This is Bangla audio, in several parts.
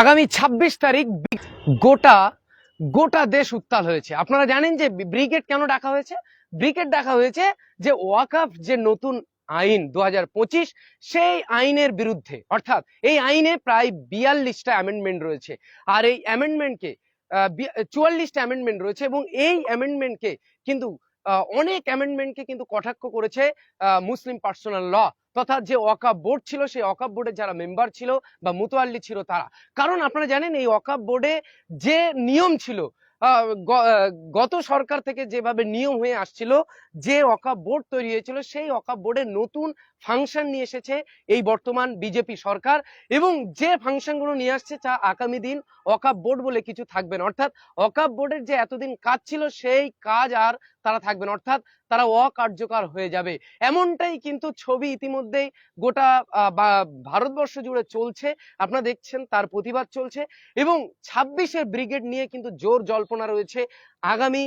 আগামী ২৬ তারিখ গোটা গোটা দেশ উত্তাল হয়েছে। আপনারা জানেন যে ব্রিগেড কেন ডাকা হয়েছে? ব্রিগেড ডাকা হয়েছে যে ওয়াকাফ যে নতুন আইন দু হাজার পঁচিশ, সেই আইনের বিরুদ্ধে। অর্থাৎ এই আইনে প্রায় বিয়াল্লিশটা অ্যামেন্ডমেন্ট রয়েছে। আর এই অ্যামেন্ডমেন্টকে চুয়াল্লিশটা অ্যামেন্ডমেন্ট রয়েছে এবং এই অ্যামেন্ডমেন্টকে কিন্তু অনেক অ্যামেন্ডমেন্টকে কিন্তু কটাক্ষ করেছে মুসলিম পার্সোনাল ল তথা যে ওয়াকাব বোর্ড ছিল, সেই ওয়াকাব বোর্ডের যারা মেম্বার ছিল বা মুতোয়াল্লি ছিল তারা। কারণ আপনারা জানেন, এই ওয়াকাব বোর্ডে যে নিয়ম ছিল গত সরকার থেকে যেভাবে নিয়ম হয়ে আসছিল, যে ওয়াকাব বোর্ড তৈরি হয়েছিল, সেই ওয়াকাব বোর্ডের নতুন ফাংশন নিয়ে এসেছে এই বর্তমান বিজেপি সরকার এবং যে ফাংশনগুলো নিয়ে আসছে তা আগামী দিন ওয়াকাব বোর্ড বলে কিছু থাকবে না। অর্থাৎ ওয়াকাব বোর্ডের যে এতদিন কাজ ছিল, সেই কাজ আর তারা থাকবেন। অর্থাৎ তারা অকার্যকর হয়ে যাবে। এমনটাই কিন্তু ছবি ইতিমধ্যেই গোটা ভারতবর্ষ জুড়ে চলছে। আপনারা দেখছেন তার প্রতিবাদ চলছে এবং ছাব্বিশে ব্রিগেড নিয়ে কিন্তু জোর জল্পনা রয়েছে। আগামী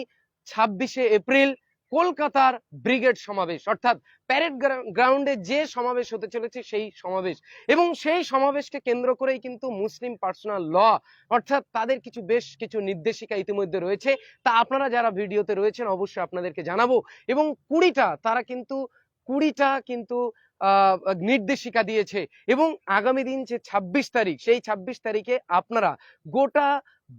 ছাব্বিশে এপ্রিল কলকাতার ব্রিগেড সমাবেশ, অর্থাৎ প্যারেড গ্রাউন্ডে যে সমাবেশ হতে চলেছে সেই সমাবেশ। এবং সেই সমাবেশকে কেন্দ্র করেই কিন্তু মুসলিম পার্সোনাল ল, অর্থাৎ তাদের কিছু বেশ কিছু নির্দেশিকা ইতিমধ্যে রয়েছে। তা আপনারা যারা ভিডিওতে রয়েছেন অবশ্যই আপনাদেরকে জানাব। এবং কুড়িটা, তারা কিন্তু কুড়িটা কিন্তু নির্দেশিকা দিয়েছে। এবং আগামী দিন যে ছাব্বিশ তারিখ, সেই ছাব্বিশ তারিখে আপনারা গোটা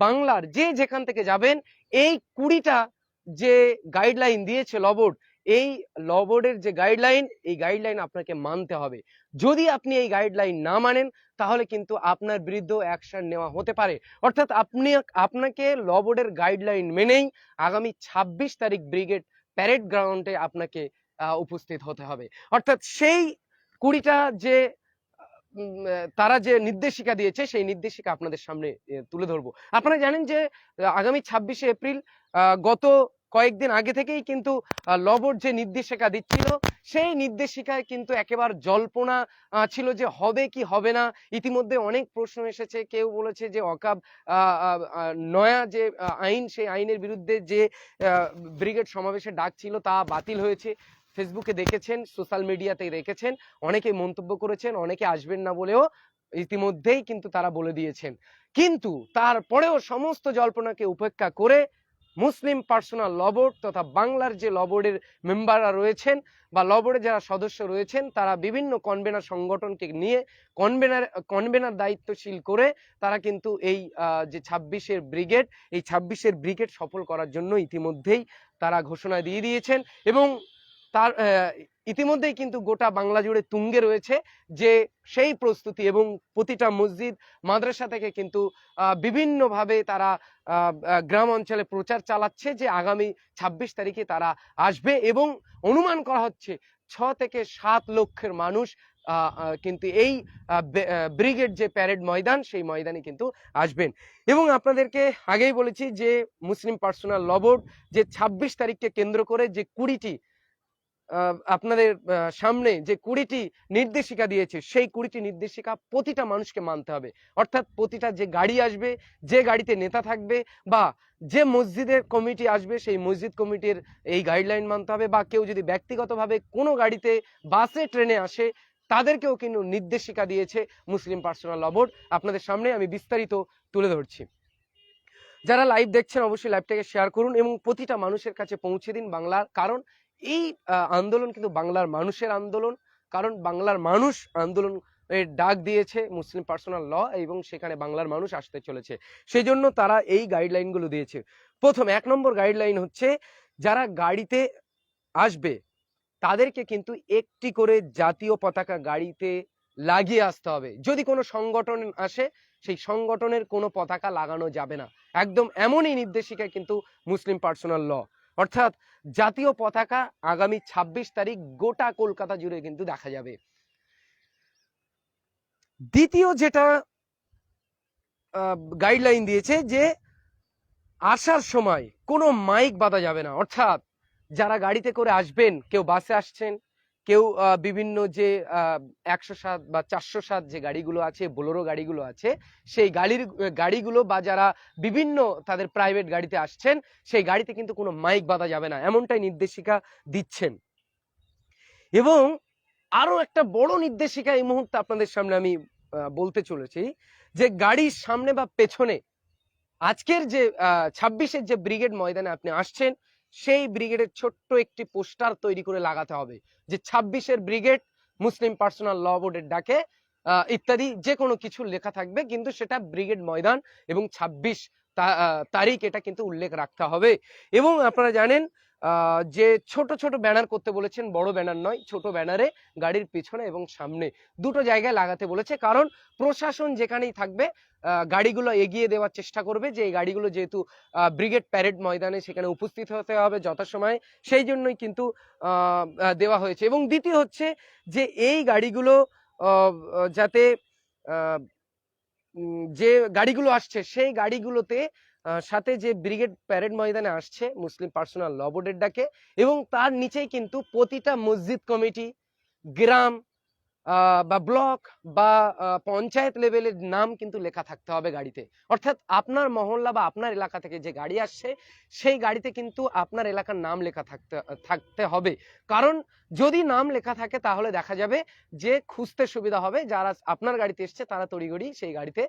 বাংলার যে যেখান থেকে যাবেন, এই কুড়িটা যে গাইডলাইন দিয়েছে লবোর্ড এই লবোর্ডের যে গাইডলাইন এই গাইডলাইন আপনাকে মানতে হবে। যদি আপনি এই গাইডলাইন না মানেন, তাহলে কিন্তু আপনার বিরুদ্ধেও অ্যাকশন নেওয়া হতে পারে। অর্থাৎ আপনি, আপনাকে লবোর্ডের গাইডলাইন মেনেই আগামী ছাব্বিশ তারিখ ব্রিগেড প্যারেড গ্রাউন্ডে আপনাকে উপস্থিত হতে হবে। অর্থাৎ সেই কুড়িটা যে তারা যে নির্দেশিকা দিয়েছে, সেই নির্দেশিকা আপনাদের সামনে তুলে ধরবো। আপনারা জানেন যে, আগামী ছাব্বিশে এপ্রিল গত কয়েকদিন আগে থেকেই কিন্তু লবর যে নির্দেশিকা দিচ্ছিল, সেই নির্দেশিকায় কিন্তু একেবারে জল্পনা ছিল যে হবে কি হবে না। ইতিমধ্যে অনেক প্রশ্ন এসেছে, কেউ বলেছে যে অকাব নয়া যে আইন, সেই আইনের বিরুদ্ধে যে ব্রিগেড সমাবেশে ডাক ছিল তা বাতিল হয়েছে। ফেসবুকে দেখেছেন, সোশ্যাল মিডিয়াতে দেখেছেন অনেকে মন্তব্য করেছেন, অনেকে আসবেন না বলেও ইতিমধ্যেই কিন্তু তারা বলে দিয়েছেন। কিন্তু তারপরেও সমস্ত জল্পনাকে উপেক্ষা করে মুসলিম পার্সোনাল লবোর্ড তথা বাংলার যে লবোর্ডের মেম্বাররা রয়েছেন বা লবোর্ডের যারা সদস্য রয়েছেন, তারা বিভিন্ন কনভেনার সংগঠনকে নিয়ে কনভেনার কনভেনার দায়িত্বশীল করে তারা কিন্তু এই যে ছাব্বিশের ব্রিগেড, এই ছাব্বিশের ব্রিগেড সফল করার জন্য ইতিমধ্যেই তারা ঘোষণা দিয়ে দিয়েছেন এবং তার ইতিমধ্যেই কিন্তু গোটা বাংলা জুড়ে তুঙ্গে রয়েছে যে সেই প্রস্তুতি এবং প্রতিটা মসজিদ, মাদ্রাসা থেকে কিন্তু বিভিন্নভাবে তারা গ্রাম অঞ্চলে প্রচার চালাচ্ছে যে আগামী ছাব্বিশ তারিখে তারা আসবে এবং অনুমান করা হচ্ছে ছ থেকে সাত লক্ষের মানুষ কিন্তু এই ব্রিগেড যে প্যারেড ময়দান, সেই ময়দানে কিন্তু আসবেন। এবং আপনাদেরকে আগেই বলেছি যে মুসলিম পার্সোনাল লবোর্ড যে ছাব্বিশ তারিখকে কেন্দ্র করে যে কুড়িটি আপনাদের সামনে যে কুড়িটি নির্দেশিকা দিয়েছে, সেই কুড়িটি নির্দেশিকা প্রতিটা মানুষকে মানতে হবে। অর্থাৎ প্রতিটা যে গাড়ি আসবে, যে গাড়িতে নেতা থাকবে বা যে মসজিদের কমিটি আসবে, সেই মসজিদ কমিটির এই গাইডলাইন মানতে হবে বা কেউ যদি ব্যক্তিগতভাবে কোনো গাড়িতে বাসে, ট্রেনে আসে, তাদেরকেও কিন্তু নির্দেশিকা দিয়েছে মুসলিম পার্সোনাল লবোর্ড আপনাদের সামনে আমি বিস্তারিত তুলে ধরছি। যারা লাইভ দেখছেন, অবশ্যই লাইভটাকে শেয়ার করুন এবং প্রতিটা মানুষের কাছে পৌঁছে দিন বাংলার কারণ এই আন্দোলন কিন্তু বাংলার মানুষের আন্দোলন। কারণ বাংলার মানুষ আন্দোলন ডাক দিয়েছে মুসলিম পার্সোনাল ল এবং সেখানে বাংলার মানুষ আসতে চলেছে। সেই জন্য তারা এই গাইডলাইনগুলো দিয়েছে। প্রথম, এক নম্বর গাইডলাইন হচ্ছে, যারা গাড়িতে আসবে, তাদেরকে কিন্তু একটি করে জাতীয় পতাকা গাড়িতে লাগিয়ে আসতে হবে। যদি কোনো সংগঠন আসে, সেই সংগঠনের কোনো পতাকা লাগানো যাবে না। একদম এমনই নির্দেশিকা কিন্তু মুসলিম পার্সোনাল ল। অর্থাৎ জাতীয় পতাকা আগামী ২৬ তারিখ গোটা কলকাতা জুড়ে কিন্তু দেখা যাবে। দ্বিতীয় যেটা গাইডলাইন দিয়েছে যে আসার সময় কোনো মাইক বাঁধা যাবে না। অর্থাৎ যারা গাড়িতে করে আসবেন, কেউ বাসে আসছেন কেউ বিভিন্ন যে একশো সাত বা চারশো সাত যে গাড়িগুলো আছে, বোলেরো গাড়িগুলো আছে, সেই গাড়ির গাড়িগুলো বা যারা বিভিন্ন তাদের প্রাইভেট গাড়িতে আসছেন, সেই গাড়িতে কিন্তু কোনো মাইক বাঁধা যাবে না, এমনটাই নির্দেশিকা দিচ্ছেন। এবং আরও একটা বড় নির্দেশিকা এই মুহূর্তে আপনাদের সামনে আমি বলতে চলেছি যে গাড়ির সামনে বা পেছনে আজকের যে ছাব্বিশের যে ব্রিগেড ময়দানে আপনি আসছেন সেই ব্রিগেডের ছোট্ট একটি পোস্টার তৈরি করে লাগাতে হবে যে ছাব্বিশের ব্রিগেড মুসলিম পার্সোনাল ল বোর্ডের ডাকে ইত্যাদি যে কোনো কিছু লেখা থাকবে কিন্তু সেটা ব্রিগেড ময়দান এবং ছাব্বিশ তারিখ এটা কিন্তু উল্লেখ রাখতে হবে। এবং আপনারা জানেন যে ছোট ছোট ব্যানার করতে বলেছেন, বড় ব্যানার নয়, ছোট ব্যানারে গাড়ির পিছনে এবং সামনে দুটো জায়গায় লাগাতে বলেছে। কারণ প্রশাসন যেখানেই থাকবে গাড়িগুলো এগিয়ে দেওয়ার চেষ্টা করবে যে এই গাড়িগুলো যেহেতু ব্রিগেড প্যারেড ময়দানে সেখানে উপস্থিত হতে হবে যথাসময়ে, সেই জন্যই কিন্তু দেওয়া হয়েছে। এবং দ্বিতীয় হচ্ছে যে এই গাড়িগুলো যাতে যে গাড়িগুলো আসছে, সেই গাড়িগুলোতে সাথে যে ব্রিগেড প্যারেড ময়দানে আসছে মুসলিম পার্সোনাল ল বোর্ডের ডাকে এবং তার নিচেই কিন্তু প্রতিটা মসজিদ কমিটি, গ্রাম বা ব্লক বা পঞ্চায়েত লেভেলের নাম কিন্তু লেখা থাকতে হবে গাড়িতে। অর্থাৎ আপনার মহল্লা বা আপনার এলাকা থেকে যে গাড়ি আসছে, সেই গাড়িতে কিন্তু আপনার এলাকার নাম লেখা থাকতে থাকতে হবে। কারণ যদি নাম লেখা থাকে, তাহলে দেখা যাবে যে খুঁজতে সুবিধা হবে, যারা আপনার গাড়িতে এসছে, তারা তড়িগড়ি সেই গাড়িতে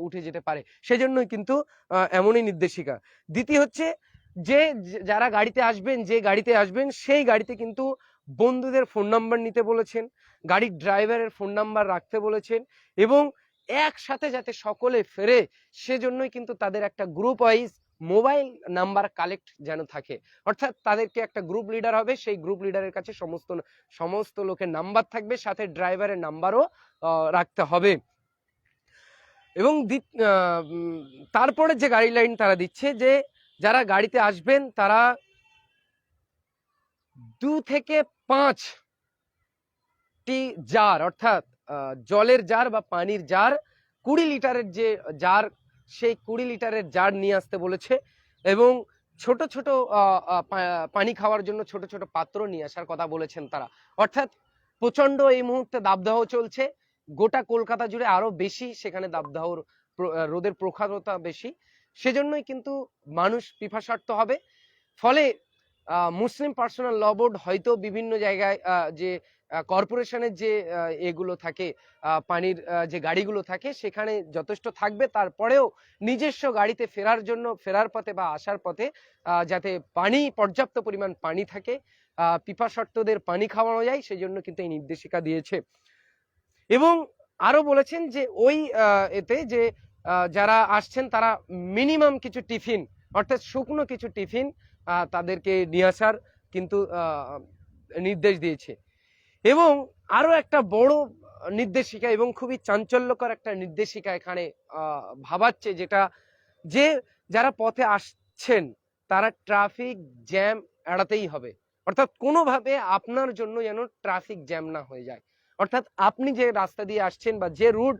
উঠে যেতে পারে। সেজন্যই কিন্তু এমনই নির্দেশিকা। দ্বিতীয় হচ্ছে যে- যারা গাড়িতে আসবেন, যে গাড়িতে আসবেন, সেই গাড়িতে কিন্তু বন্ধুদের ফোন নাম্বার নিতে বলেছেন। গাড়ির ড্রাইভারের ফোন নাম্বার রাখতে বলেছেন এবং একসাথে যাতে সকলে ফেরে সেজন্যই কিন্তু তাদের একটা group wise mobile number collect যেন থাকে। অর্থাৎ তাদেরকে একটা গ্রুপ লিডার হবে, সেই গ্রুপ লিডারের কাছে সমস্ত সমস্ত লোকের নাম্বার থাকবে, সাথে ড্রাইভারের নাম্বারও রাখতে হবে। এবং তারপরে যে গাড়ি লাইন তারা দিচ্ছে যে যারা গাড়িতে আসবেন তারা দু থেকে পাঁচ টি জার, অর্থাৎ জলের জার বা পানির জার, কুড়ি লিটারের যে জার, সেই কুড়ি লিটারের জার নিয়ে আসতে বলেছে এবং ছোট ছোট পানি খাওয়ার জন্য ছোট ছোট পাত্র নিয়ে আসার কথা বলেছেন তারা। অর্থাৎ প্রচণ্ড এই মুহূর্তে দাবদাহ চলছে। গোটা কলকাতা জুড়ে আরও বেশি সেখানে দাবদাহর রোদের প্রখরতা বেশি। সেজন্যই কিন্তু মানুষ পিপাসার্থ হবে। ফলে মুসলিম পার্সোনাল ল বোর্ড হয়তো বিভিন্ন জায়গায় যে কর্পোরেশনের যে এগুলো থাকে পানির যে গাড়িগুলো থাকে সেখানে যথেষ্ট থাকবে। তারপরেও নিজস্ব গাড়িতে ফেরার জন্য ফেরার পথে বা আসার পথে যাতে পানি পর্যাপ্ত পরিমাণ পানি থাকে আহ, পানি খাওয়ানো যায় সেই জন্য কিন্তু এই নির্দেশিকা দিয়েছে। এবং আরও বলেছেন যে ওই এতে যে যারা আসছেন তারা মিনিমাম কিছু টিফিন অর্থাৎ শুকনো কিছু টিফিন তাদেরকে নিয়ে আসার কিন্তু নির্দেশ দিয়েছে। এবং আরও একটা বড় নির্দেশিকা এবং খুবই চাঞ্চল্যকর একটা নির্দেশিকা এখানে ভাবাচ্ছে যেটা যে যারা পথে আসছেন, তারা ট্রাফিক জ্যাম এড়াতেই হবে। অর্থাৎ কোনোভাবে আপনার জন্য যেন ট্রাফিক জ্যাম না হয়ে যায়। অর্থাৎ আপনি যে রাস্তা দিয়ে আসছেন বা যে রুট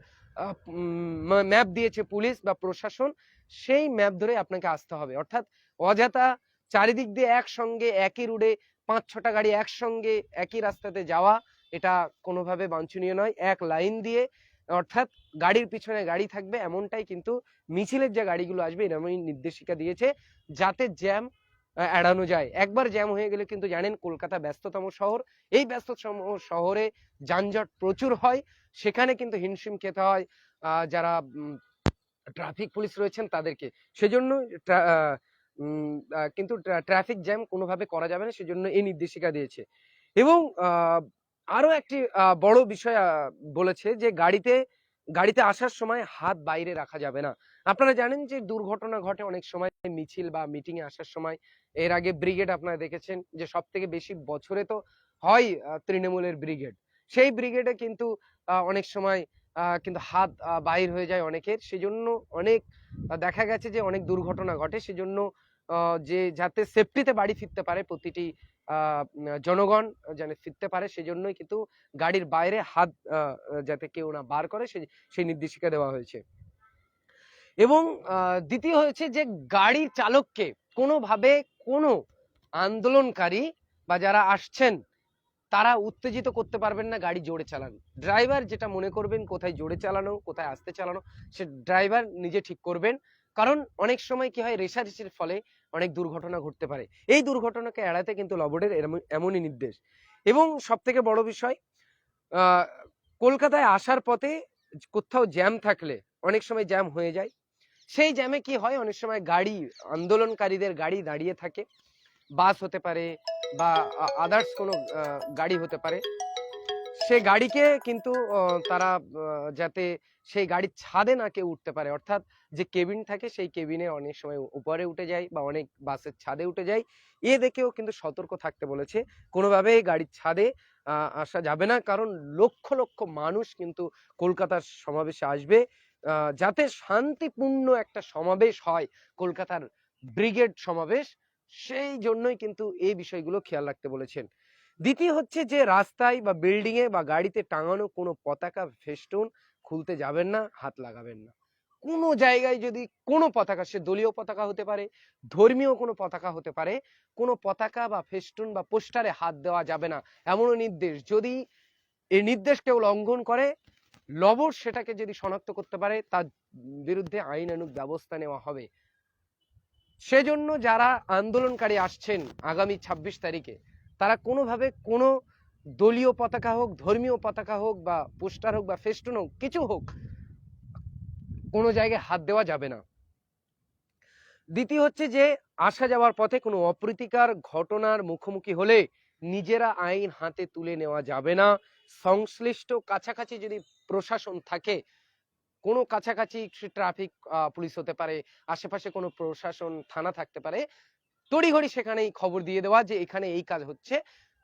ম্যাপ দিয়েছে পুলিশ বা প্রশাসন, সেই ম্যাপ ধরে আপনাকে আসতে হবে। অর্থাৎ অযথা চারিদিক দিয়ে একসঙ্গে, একই রুটে পাঁচ, ছটা গাড়ি একসঙ্গে, একই রাস্তাতে যাওয়া, এটা কোনোভাবে বাঞ্ছনীয় নয়। এক লাইন দিয়ে, অর্থাৎ গাড়ির পিছনে গাড়ি থাকবে এমনটাই কিন্তু মিছিলের যে গাড়িগুলো আসবে এরকমই নির্দেশিকা দিয়েছে, যাতে জ্যাম এড়ানো যায়। একবার জ্যাম হয়ে গেলে কিন্তু জানেন কলকাতা ব্যস্ততম শহর। এই ব্যস্ততম শহরে যানজট প্রচুর হয়, সেখানে কিন্তু হিমশিম খেতে হয় যারা ট্রাফিক পুলিশ রয়েছেন তাদেরকে। সেজন্য কিন্তু ট্রাফিক জ্যাম কোনোভাবে করা যাবে না সেজন্য এই নির্দেশিকা দিয়েছে। এবং আহ, আরও একটি বড় বিষয় বলেছে যে গাড়িতে গাড়িতে আসার সময় হাত বাইরে রাখা যাবে না। আপনারা জানেন যে দুর্ঘটনা ঘটে অনেক সময় মিছিল বা মিটিং এ আসার সময়। এর আগে ব্রিগেড আপনারা দেখেছেন যে সব থেকে বেশি বছরে তো হয় তৃণমূলের ব্রিগেড। সেই ব্রিগেডে কিন্তু অনেক সময় কিন্তু হাত বাইর হয়ে যায় অনেকের। সেজন্য অনেক দেখা গেছে যে অনেক দুর্ঘটনা ঘটে। সেজন্য যে যাতে সেফটিতে বাড়ি ফিরতে পারে প্রতিটি জনগণ যেন ফিরতে পারে সেজন্যই কিন্তু গাড়ির বাইরে হাত যাতে কেউ না বার করে সেই নির্দেশিকা দেওয়া হয়েছে। এবং দ্বিতীয় হয়েছে যে গাড়ির চালককে কোনোভাবে কোনো আন্দোলনকারী বা যারা আসছেন, তারা উত্তেজিত করতে পারবেন না গাড়ি জোরে চালান। ড্রাইভার যেটা মনে করবেন কোথায় জোরে চালানো, কোথায় আস্তে চালানো, সে ড্রাইভার নিজে ঠিক করবেন। কারণ অনেক সময় কি হয়, রেশারেশির ফলে অনেক দুর্ঘটনা ঘটতে পারে। এই দুর্ঘটনাকে এড়াতে কিন্তু লবডের এমনই নির্দেশ। এবং সব থেকে বড় বিষয় কলকাতায় আসার পথে কোথাও জ্যাম থাকলে অনেক সময় জ্যাম হয়ে যায়। সেই জ্যামে কি হয়, অনেক সময় গাড়ি, আন্দোলনকারীদের গাড়ি দাঁড়িয়ে থাকে। বাস হতে পারে বা আদার্স কোনো গাড়ি হতে পারে। সে গাড়িকে কিন্তু তারা যাতে সেই গাড়ির ছাদে না কেউ উঠতে পারে। অর্থাৎ যে কেবিন থাকে সেই কেবিনে অনেক সময় উপরে উঠে যায় বা অনেক বাসের ছাদে উঠে যায়। এ দেখেও কিন্তু সতর্ক থাকতে বলেছে। কোনোভাবেই গাড়ির ছাদে আসা যাবে না। কারণ লক্ষ লক্ষ মানুষ কিন্তু কলকাতার সমাবেশে আসবে। যাতে শান্তিপূর্ণ একটা সমাবেশ হয়, কলকাতার ব্রিগেড সমাবেশ। সেই জন্যই কিন্তু এই বিষয়গুলো খেয়াল রাখতে বলেছেন। দ্বিতীয় হচ্ছে যে, রাস্তায় বা বিল্ডিং এ বা গাড়িতে টাঙানো কোনো পতাকা ফেস্টুন খুলতে যাবেন না, হাত লাগাবেন না। কোনো জায়গায় যদি কোনো পতাকা, সে দলীয় পতাকা হতে পারে, ধর্মীয় কোনো পতাকা হতে পারে, কোনো পতাকা বা ফেস্টুন বা পোস্টারে হাত দেওয়া যাবে না, এমনও নির্দেশ। যদি এই নির্দেশ কেউ লঙ্ঘন করে, লবর সেটাকে যদি শনাক্ত করতে পারে, তার বিরুদ্ধে আইনানুগ ব্যবস্থা নেওয়া হবে। সেজন্য যারা আন্দোলনকারী আসছেন আগামী ছাব্বিশ তারিখে তারা কোনোভাবে কোনো দলীয় পতাকা হোক, ধর্মীয় পতাকা হোক বা পোস্টার হোক বা ফেস্টুন হোক, কিছু হোক, কোনো জায়গায় হাত দেওয়া যাবে না। দ্বিতীয় হচ্ছে যে, আসা যাওয়ার পথে কোনো অপ্রীতিকর ঘটনার মুখোমুখি হলে নিজেরা আইন হাতে তুলে নেওয়া যাবে না। সংশ্লিষ্ট কাছাকাছি যদি প্রশাসন থাকে, কোনো কাছাকাছি ট্রাফিক পুলিশ হতে পারে, আশেপাশে কোনো প্রশাসন, থানা থাকতে পারে তড়িঘড়ি সেখানেই খবর দিয়ে দেওয়া যে এখানে এই কাজ হচ্ছে,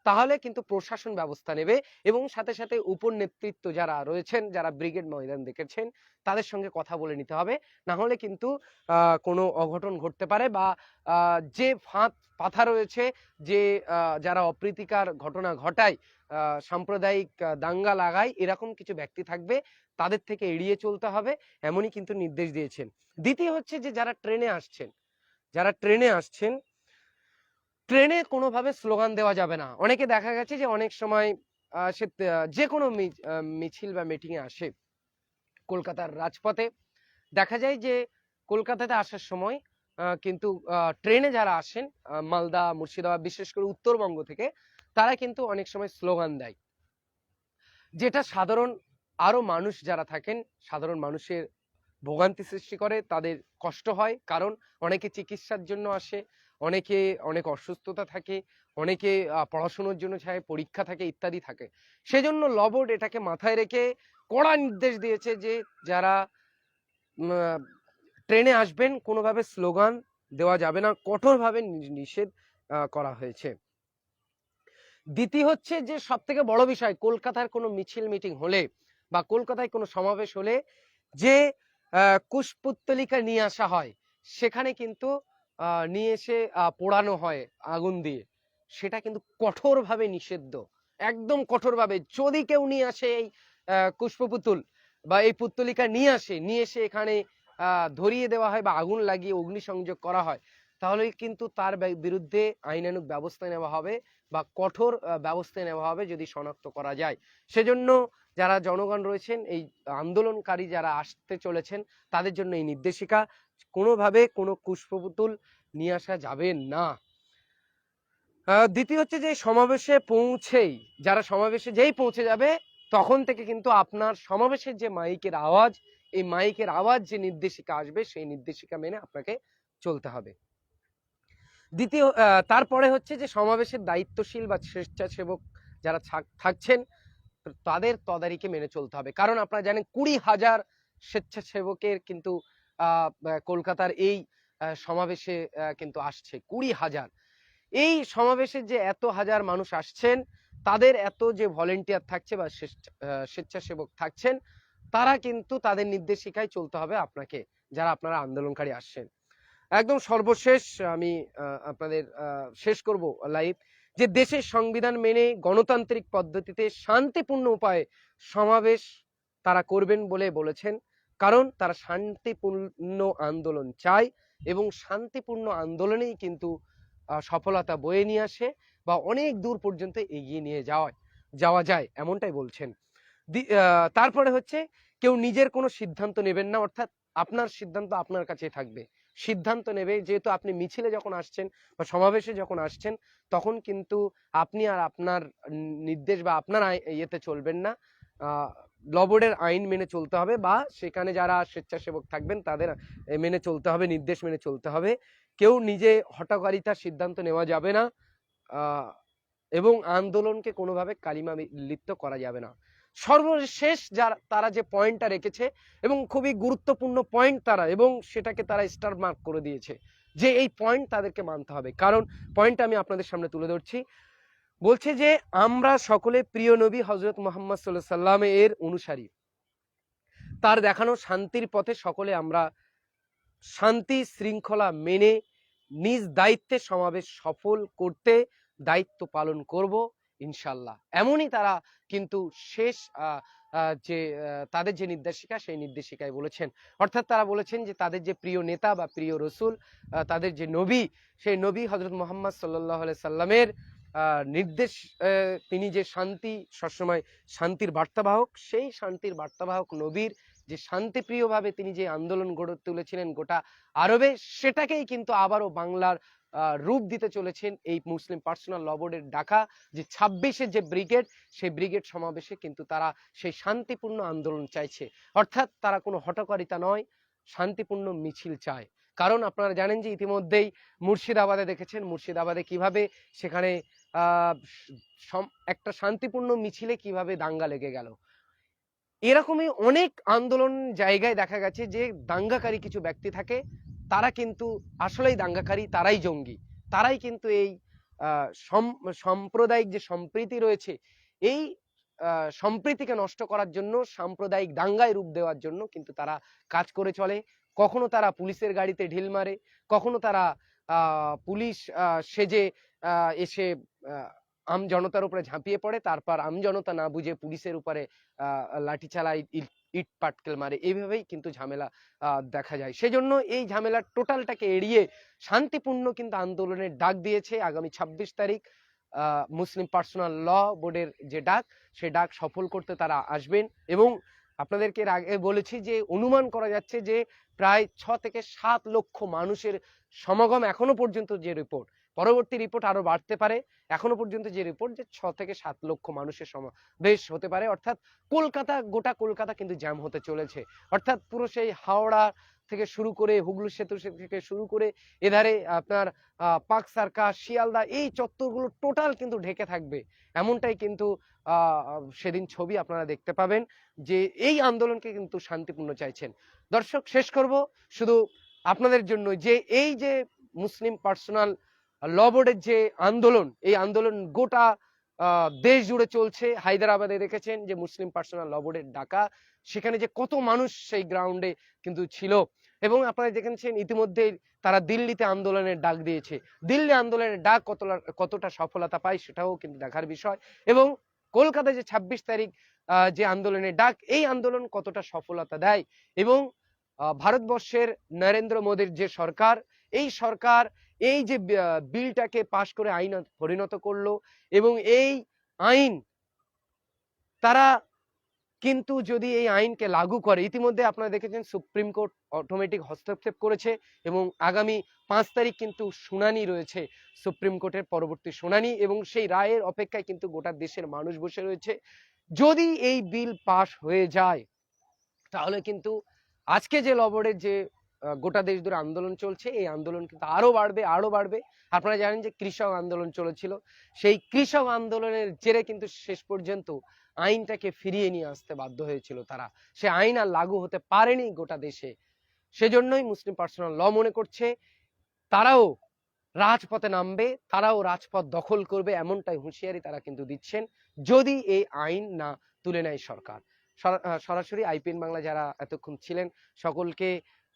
তাহলে কিন্তু প্রশাসন ব্যবস্থা নেবে এবং সাথে সাথে উপর নেতৃত্ব যারা রয়েছেন, যারা ব্রিগেড ময়দান দেখেছেন, তাদের সঙ্গে কথা বলে নিতে হবে। না হলে কিন্তু কোনো অঘটন ঘটতে পারে বা যে ফাঁদ পাথা রয়েছে, যে যারা অপ্রীতিকার ঘটনা ঘটায় সাম্প্রদায়িক দাঙ্গা লাগায়, এরকম কিছু ব্যক্তি থাকবে, তাদের থেকে এড়িয়ে চলতে হবে, এমনই কিন্তু নির্দেশ দিয়েছেন। দ্বিতীয় হচ্ছে যে যারা ট্রেনে আসছেন, যারা ট্রেনে আসছেন ট্রেনে কোনোভাবে স্লোগান দেওয়া যাবে না। অনেকে দেখা গেছে যে অনেক সময় সে যে কোনো মিছিল বা মিটিং এ আসে কলকাতার রাজপথে। দেখা যায় যে কলকাতাতে আসার সময় কিন্তু ট্রেনে যারা আসেন মালদা, মুর্শিদাবাদ, বিশেষ করে উত্তরবঙ্গ থেকে, তারা কিন্তু অনেক সময় স্লোগান দেয়। যেটা সাধারণ আরও মানুষ যারা থাকেন, সাধারণ মানুষের ভোগান্তি সৃষ্টি করে, তাদের কষ্ট হয়। কারণ অনেকে চিকিৎসার জন্য আসে অনেকে অনেক অসুস্থতা থাকে, অনেকে পড়াশোনার জন্য চায়, পরীক্ষা থাকে, ইত্যাদি থাকে। সেজন্য লবড এটাকে মাথায় রেখে কড়া নির্দেশ দিয়েছে যে, যারা ট্রেনে আসবেন, কোনোভাবে স্লোগান দেওয়া যাবে না, কঠোরভাবে নিষেধ করা হয়েছে। দ্বিতীয় হচ্ছে যে সব থেকে বড় বিষয়, কলকাতার কোনো মিছিল মিটিং হলে বা কলকাতায় কোনো সমাবেশ হলে যে কুশপুত্তলিকা নিয়ে আসা হয়, সেখানে কিন্তু নিয়ে এসে পোড়ানো হয় আগুন দিয়ে। সেটা কিন্তু কঠোরভাবে নিষিদ্ধ। একদম কঠোরভাবে। যদি কেউ নিয়ে আসে এই আহ, পুষ্পপুতুল বা এই পুত্তলিকা নিয়ে আসে নিয়ে এসে এখানে ধরিয়ে দেওয়া হয় বা আগুন লাগিয়ে অগ্নিসংযোগ করা হয় তাহলে কিন্তু তার বিরুদ্ধে আইনানুগ ব্যবস্থা নেওয়া হবে বা কঠোর ব্যবস্থা নেওয়া হবে যদি শনাক্ত করা যায়। সেজন্য যারা জনগণ রয়েছেন, এই আন্দোলনকারী যারা আসতে চলেছেন, তাদের জন্য এই নির্দেশিকা, কোনোভাবে কোনো পুষ্পপুতুল নিয়ে আসা যাবে না। দ্বিতীয় হচ্ছে যে সমাবেশে পৌঁছেই, যারা সমাবেশে যেই পৌঁছে যাবে, তখন থেকে কিন্তু আপনার সমাবেশের যে মাইকের আওয়াজ, এই মাইকের আওয়াজ যে নির্দেশিকা আসবে, সেই নির্দেশিকা মেনে আপনাকে চলতে হবে। দ্বিতীয় তারপরে হচ্ছে যে সমাবেশের দায়িত্বশীল বা স্বেচ্ছাসেবক যারা থাক- থাকছেন তাদের তদারিকে মেনে চলতে হবে। কারণ আপনারা জানেন, কুড়ি হাজার স্বেচ্ছাসেবকের কিন্তু কলকাতার এই সমাবেশে কিন্তু আসছে। কুড়ি হাজার। এই সমাবেশে যে এত হাজার মানুষ আসছেন, তাদের এত যে ভলেন্টিয়ার থাকছে বা স্বেচ্ছাসেবক থাকছেন, তারা কিন্তু তাদের নির্দেশিকায় চলতে হবে আপনাকে, যারা আপনারা আন্দোলনকারী আসছেন। একদম সর্বশেষ আমি আপনাদের শেষ করব লাইভ যে দেশের সংবিধান মেনে গণতান্ত্রিক পদ্ধতিতে শান্তিপূর্ণ উপায়ে সমাবেশ তারা করবেন বলে বলেছেন। কারণ তারা শান্তিপূর্ণ আন্দোলন চায় এবং শান্তিপূর্ণ আন্দোলনেই কিন্তু সফলতা বয়ে নিয়ে আসে বা অনেক দূর পর্যন্ত এগিয়ে নিয়ে যাওয়া যাওয়া যায় এমনটাই বলছেন। তারপরে হচ্ছে কেউ নিজের কোনো সিদ্ধান্ত নেবেন না, অর্থাৎ আপনার সিদ্ধান্ত আপনার কাছেই থাকবে। সিদ্ধান্ত নেবে যেহেতু আপনি মিছিলে যখন আসছেন বা সমাবেশে যখন আসছেন তখন কিন্তু আপনি আর আপনার নির্দেশ বা আপনার ইয়েতে চলবেন না। আহ, আইন মেনে চলতে হবে বা সেখানে যারা স্বেচ্ছাসেবক থাকবেন তাদের মেনে চলতে হবে নির্দেশ মেনে চলতে হবে। কেউ নিজে হঠকারিতার সিদ্ধান্ত নেওয়া যাবে না। এবং আন্দোলনকে কোনোভাবে কালিমা লিপ্ত করা যাবে না। সর্বশেষ যারা, তারা যে পয়েন্টটা রেখেছে এবং খুবই গুরুত্বপূর্ণ পয়েন্ট তারা এবং সেটাকে তারা স্টার মার্ক করে দিয়েছে, যে এই পয়েন্ট তাদেরকে মানতে হবে। কারণ পয়েন্ট আমি আপনাদের সামনে তুলে ধরছি। বলছে যে, আমরা সকলে প্রিয় নবী হজরত মোহাম্মদ সাল্লাহ সাল্লাম এর অনুসারী। তার দেখানো শান্তির পথে সকলে আমরা শান্তি শৃঙ্খলা মেনে নিজ দায়িত্বে সমাবেশ সফল করতে দায়িত্ব পালন করব। ইনশাল্লাহ। এমনই তারা কিন্তু শেষ যে তাদের যে নির্দেশিকা, সেই নির্দেশিকায় বলেছেন। অর্থাৎ তারা বলেছেন যে, তাদের যে প্রিয় নেতা বা প্রিয় রসুল তাদের যে নবী, সেই নবী হজরত মোহাম্মদ সাল্লাহ সাল্লামের নির্দেশ তিনি যে শান্তি, সবসময় শান্তির বার্তাবাহক, সেই শান্তির বার্তাবাহক নবীর যে শান্তিপ্রিয়ভাবে তিনি যে আন্দোলন গড়ে তুলেছিলেন গোটা আরবে, সেটাকেই কিন্তু আবারও বাংলার রূপ দিতে চলেছেন এই মুসলিম পার্সোনাল ল বোর্ডের ডাকা যে ছাব্বিশের যে ব্রিগেড সেই ব্রিগেড সমাবেশে কিন্তু তারা সেই শান্তিপূর্ণ আন্দোলন চাইছে। অর্থাৎ তারা কোনো হটকারিতা নয়, শান্তিপূর্ণ মিছিল চায়। কারণ আপনারা জানেন যে ইতিমধ্যেই মুর্শিদাবাদে দেখেছেন, মুর্শিদাবাদে কীভাবে সেখানে একটা শান্তিপূর্ণ মিছিলে কীভাবে দাঙ্গা লেগে গেল। এরকমই অনেক আন্দোলন জায়গায় দেখা গেছে যে দাঙ্গাকারী কিছু ব্যক্তি থাকে তারা কিন্তু আসলেই দাঙ্গাকারী, তারাই জঙ্গি। তারাই কিন্তু এই সম- সাম্প্রদায়িক যে সম্প্রীতি রয়েছে, এই সম্প্রীতিকে নষ্ট করার জন্য, সাম্প্রদায়িক দাঙ্গায় রূপ দেওয়ার জন্য কিন্তু তারা কাজ করে চলে। কখনো তারা পুলিশের গাড়িতে ঢিল মারে, কখনো তারা পুলিশ সেজে এসে আম জনতার উপরে ঝাঁপিয়ে পড়ে, তারপর আম জনতা না বুঝে পুলিশের উপরে লাঠি চালায় ইট- পাটকেল মারে। এইভাবেই কিন্তু ঝামেলা দেখা যায়। সেজন্য এই ঝামেলার টোটালটাকে এড়িয়ে শান্তিপূর্ণ কিন্তু আন্দোলনের ডাক দিয়েছে আগামী ছাব্বিশ তারিখ মুসলিম পার্সোনাল ল বোর্ডের যে ডাক, সে ডাক সফল করতে তারা আসবেন এবং আপনাদেরকে এর আগে বলেছি যে অনুমান করা যাচ্ছে যে প্রায় ছ থেকে সাত লক্ষ মানুষের সমাগম এখনও পর্যন্ত যে রিপোর্ট পরবর্তী রিপোর্ট আরও বাড়তে পারে। এখনও পর্যন্ত যে রিপোর্ট যে ছ থেকে সাত লক্ষ মানুষের সমাবেশ হতে পারে, অর্থাৎ কলকাতা, গোটা কলকাতা কিন্তু জ্যাম হতে চলেছে। অর্থাৎ পুরো সেই হাওড়া থেকে শুরু করে হুগলি সেতু থেকে শুরু করে এধারে আপনার পাক সার্কাস শিয়ালদা, এই চত্বরগুলো টোটাল কিন্তু ঢেকে থাকবে। এমনটাই কিন্তু সেদিন ছবি আপনারা দেখতে পাবেন যে এই আন্দোলনকে কিন্তু শান্তিপূর্ণ চাইছেন। দর্শক, শেষ করব। শুধু আপনাদের জন্য যে এই যে মুসলিম পার্সোনাল ল যে আন্দোলন, এই আন্দোলন গোটা দেশ জুড়ে চলছে। হায়দ্রাবাদে দেখেছেন যে মুসলিম পার্সোনাল ল ডাকা, সেখানে যে কত মানুষ সেই গ্রাউন্ডে কিন্তু ছিল। এবং আপনারা দেখেছেন ইতিমধ্যে তারা দিল্লিতে আন্দোলনের ডাক দিয়েছে। দিল্লি আন্দোলনের ডাক কতটা কতটা সফলতা পায় সেটাও কিন্তু দেখার বিষয়। এবং কলকাতায় যে ছাব্বিশ তারিখ যে আন্দোলনের ডাক, এই আন্দোলন কতটা সফলতা দেয়? এবং ভারতবর্ষের নরেন্দ্র মোদীর যে সরকার, এই সরকার এই যে বিলটাকে পাশ করে আইন পরিণত করল এবং এই আইন তারা কিন্তু যদি এই আইনকে লাগু করে, ইতিমধ্যে আপনারা দেখেছেন সুপ্রিম কোর্ট অটোমেটিক হস্তক্ষেপ করেছে এবং আগামী পাঁচ তারিখ কিন্তু শুনানি রয়েছে সুপ্রিম কোর্টের পরবর্তী শুনানি এবং সেই রায়ের অপেক্ষায় কিন্তু গোটা দেশের মানুষ বসে রয়েছে। যদি এই বিল পাশ হয়ে যায়, তাহলে কিন্তু আজকে যে লবরের যে গোটা দেশ ধরে আন্দোলন চলছে। এই আন্দোলন কিন্তু আরও বাড়বে আরও বাড়বে। আপনারা জানেন যে কৃষক আন্দোলন চলেছিল। সেই কৃষক আন্দোলনের জেরে কিন্তু শেষ পর্যন্ত আইনটাকে ফিরিয়ে নিয়ে আসতে বাধ্য হয়েছিল তারা। সে আইন আর লাগু হতে পারেনি গোটা দেশে। সেজন্যই মুসলিম পার্সোনাল ল মনে করছে, তারাও রাজপথে নামবে, তারাও রাজপথ দখল করবে, এমনটাই হুঁশিয়ারি তারা কিন্তু দিচ্ছেন, যদি এই আইন না তুলে নেয় সরকার। সরাসরি আইপিএন বাংলা যারা এতক্ষণ ছিলেন, সকলকে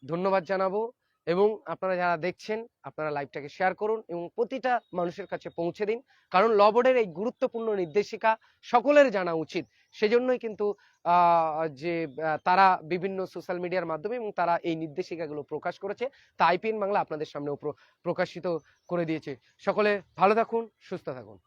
ধন্যবাদ জানাব এবং আপনারা যারা দেখছেন, আপনারা লাইভটাকে শেয়ার করুন এবং প্রতিটা মানুষের কাছে পৌঁছে দিন। কারণ ল বোর্ডের এই গুরুত্বপূর্ণ নির্দেশিকা সকলের জানা উচিত। সেজন্যই কিন্তু যে তারা বিভিন্ন সোশ্যাল মিডিয়ার মাধ্যমে এবং তারা এই নির্দেশিকাগুলো প্রকাশ করেছে, তা আইপিএন বাংলা আপনাদের সামনেও প্র- প্রকাশিত করে দিয়েছে। সকলে ভালো থাকুন, সুস্থ থাকুন।